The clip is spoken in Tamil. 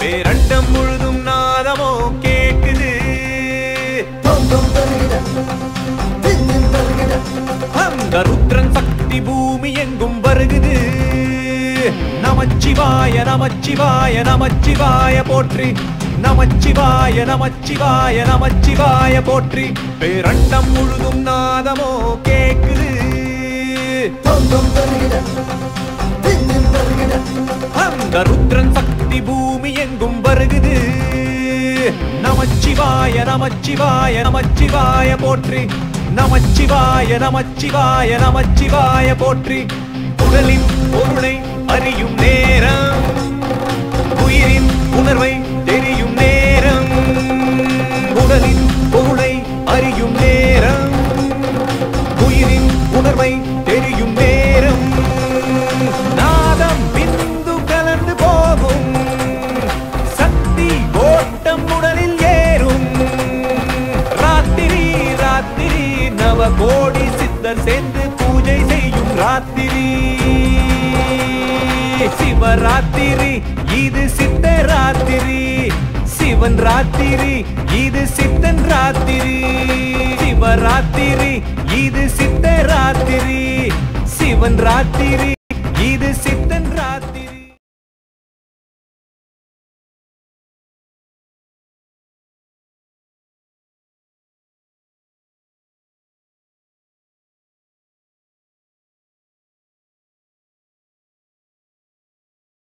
பேரண்டம் முழுதும் நாதமோ கேக்குது. அந்த ருத்ரன் சக்தி பூமி எங்கும் வருகுது. நமச்சிவாய நமச்சிவாய நமச்சிவாய போற்றி. நமச்சிவாய நமச்சிவாய நமச்சிவாய போற்றி. பேரண்டம் முழுதும் நாதமோ கேக்குது. அந்த ருத்ரன் நமச்சிவாய நமச்சிவாய நமச்சிவாய போற்றி. நமச்சிவாய நமச்சிவாய நமச்சிவாய போற்றி. உடலின் பொருளை அறியும் நேரம். உயிரின் உணர்வை தெரியும் நேரம். உடலின் பொருளை அறியும் நேரம். உயிரின் உணர்வை கோடி சித்தர் சேர்ந்து பூஜை செய்யும் ராத்திரி. சிவராத்திரி இது சித்த ராத்திரி. சிவன் ராத்திரி இது சித்தன் ராத்திரி. சிவராத்திரி இது சித்த ராத்திரி. சிவன் ராத்திரி இது சித்தன் ராத்திரி.